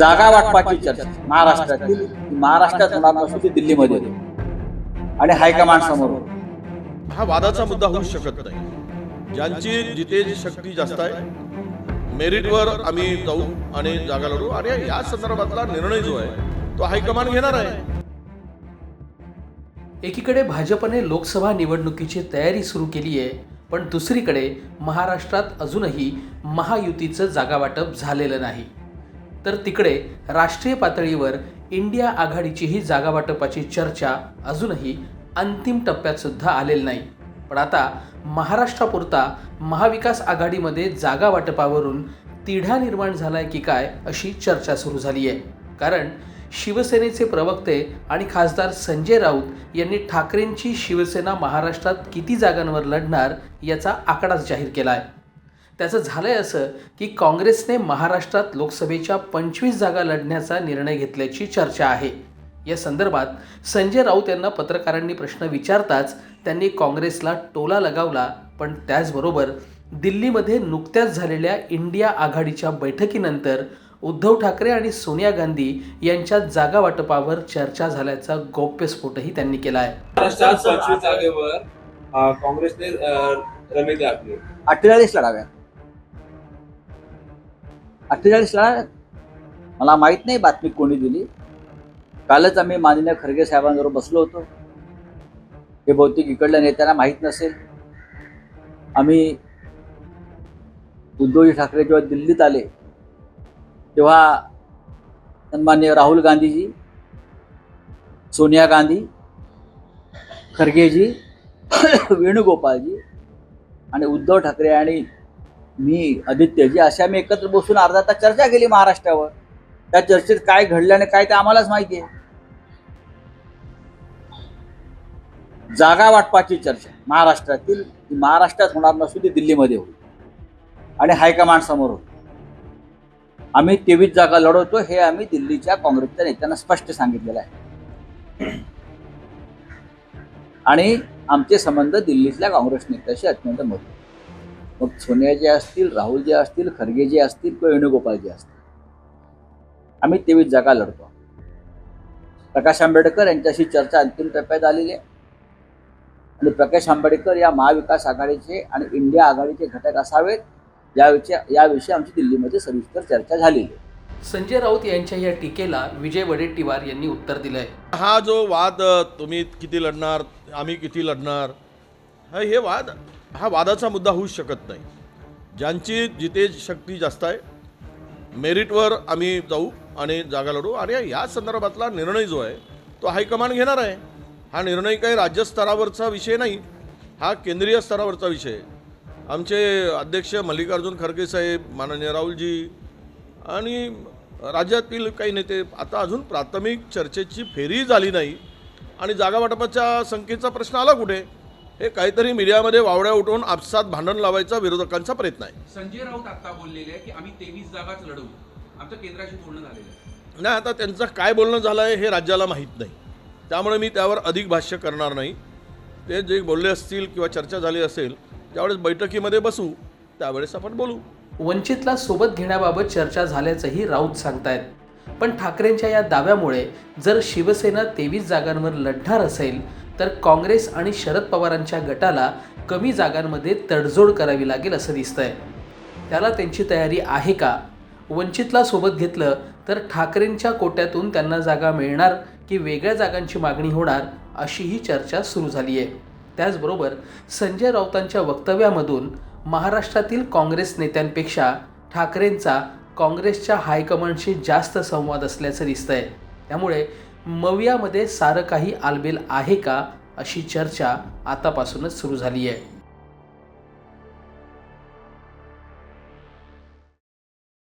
जागा वाटपाची चर्चा महाराष्ट्रातील महाराष्ट्रात होणार नसून ती दिल्लीमध्ये. आणि हायकमांड समोर. हा वादाचा मुद्दा होऊ शकत नाही. ज्यांची जिथे जी शक्ती जास्त आहे मेरिटवर आम्ही जाऊ आणि जागा लढू. आणि या संदर्भातला निर्णय जो आहे तो हायकमांड घेणार आहे. एकीकडे भाजपने लोकसभा निवडणुकीची तयारी सुरू केली आहे पण दुसरीकडे महाराष्ट्रात अजूनही महायुतीचं जागावाटप झालेलं नाही. तर तिकडे राष्ट्रीय पातळीवर इंडिया आघाडीचीही जागावाटपाची चर्चा अजूनही अंतिम टप्प्यात सुद्धा आलेली नाही. पण आता महाराष्ट्रापुरता महाविकास आघाडीमध्ये जागा वाटपावरून तिढा निर्माण झालाय की काय अशी चर्चा सुरू झाली आहे. कारण शिवसेनेचे प्रवक्ते आणि खासदार संजय राऊत यांनी ठाकरेंची शिवसेना महाराष्ट्रात किती जागांवर लढणार याचा आकडाच जाहीर केला आहे त्याचं झालंय असं की काँग्रेसने महाराष्ट्रात लोकसभेच्या पंचवीस जागा लढण्याचा निर्णय घेतल्याची चर्चा आहे. या संदर्भात संजय राऊत यांना पत्रकारांनी प्रश्न विचारताच त्यांनी काँग्रेसला टोला लगावला पण त्याचबरोबर दिल्लीमध्ये नुकत्याच झालेल्या इंडिया आघाडीच्या बैठकीनंतर उद्धव ठाकरे आणि सोनिया गांधी यांच्यात जागा वाटपावर चर्चा झाल्याचा गौप्यस्फोटही त्यांनी केला आहे महाराष्ट्रात पंचवीस जागेवर अं, काँग्रेसने आखली अठ्ठेचाळीस लढाव्या अठ्ठेचाळीसला मला माहीत नाही बातमी कोणी दिली. कालच आम्ही माननीय खरगे साहेबांबरोबर बसलो होतो. हे बहुतेक इकडल्या नेत्यांना माहीत नसेल. आम्ही उद्धवजी ठाकरे जेव्हा दिल्लीत आले तेव्हा सन्मान्य राहुल गांधीजी सोनिया गांधी खरगेजी वेणुगोपालजी आणि उद्धव ठाकरे आणि मी आदित्यजी अशा आम्ही एकत्र बसून अर्धा तास चर्चा केली महाराष्ट्रावर. त्या चर्चेत काय घडलं आणि काय ते आम्हालाच माहिती आहे. जागा वाटपाची चर्चा. महाराष्ट्रातील ती महाराष्ट्रात होणार नसून ती दिल्लीमध्ये होईल. आणि हायकमांड समोर होईल. आम्ही तेवीस जागा लढवतो हे आम्ही दिल्लीच्या काँग्रेसच्या नेत्यांना स्पष्ट सांगितलेलं आहे. आणि आमचे संबंध दिल्लीतल्या काँग्रेस नेत्याशी अत्यंत मजबूत मग सोनिया जे असतील राहुल जे असतील खरगे जे असतील किंवा वेणुगोपाल जे असतील आम्ही तेवीस जागा लढतो. प्रकाश आंबेडकर यांच्याशी चर्चा अंतिम टप्प्यात आलेली आहे. आणि प्रकाश आंबेडकर या महाविकास आघाडीचे आणि इंडिया आघाडीचे घटक असावेत याविषयी याविषयी आमची दिल्लीमध्ये सविस्तर चर्चा झालेली आहे. संजय राऊत यांच्या या टीकेला विजय वडेट्टीवार यांनी उत्तर दिलंय. हा जो वाद तुम्ही किती लढणार आम्ही किती लढणार हा हे वाद हा वादाचा मुद्दा होऊ शकत नाही. ज्यांची जिथे शक्ती जास्त आहे मेरिटवर आम्ही जाऊ आणि जागा लढू. आणि या संदर्भातला निर्णय जो आहे तो हायकमांड घेणार आहे. हा निर्णय काही राज्यस्तरावरचा विषय नाही हा केंद्रीय स्तरावरचा विषय आमचे अध्यक्ष मल्लिकार्जुन खरगे साहेब माननीय राहुलजी आणि राज्यातील काही नेते आता अजून प्राथमिक चर्चेची फेरी झाली नाही आणि जागावाटपाच्या संख्येचा प्रश्न आला कुठे? हे काहीतरी मीडियामध्ये वावड्या उठवून आपसात भांडण लावायचा विरोधकांचा प्रयत्न आहे. संजय राऊत आता बोललेले आहे की आम्ही तेवीस जागाच लढवू. आमचं केंद्राशी बोलणं झालेलं आहे. नाही आता त्यांचं काय बोलणं झालं आहे हे राज्याला माहीत नाही. त्यामुळे मी त्यावर अधिक भाष्य करणार नाही. ते जे बोलले असतील किंवा चर्चा झाली असेल त्यावेळेस बैठकीमध्ये बसू त्यावेळेस आपण बोलू. वंचितला सोबत घेण्याबाबत चर्चा झाल्याचंही राऊत सांगतायत. पण ठाकरेंच्या या दाव्यामुळे जर शिवसेना तेवीस जागांवर लढणार असेल तर काँग्रेस आणि शरद पवारांच्या गटाला कमी जागांमध्ये तडजोड करावी लागेल असं दिसतंय. त्याला त्यांची तयारी आहे का? वंचितला सोबत घेतलं तर ठाकरेंच्या कोट्यातून त्यांना जागा मिळणार की वेगळ्या जागांची मागणी होणार अशीही चर्चा सुरू झाली आहे त्याचबरोबर संजय राऊतांच्या वक्तव्यामधून महाराष्ट्रातील काँग्रेस नेत्यांपेक्षा ठाकरेंचा काँग्रेसच्या हायकमांडशी जास्त संवाद असल्याचं दिसतंय. त्यामुळे मवियामध्ये सारं काही आलबेल आहे का अशी चर्चा आतापासूनच सुरू झाली आहे.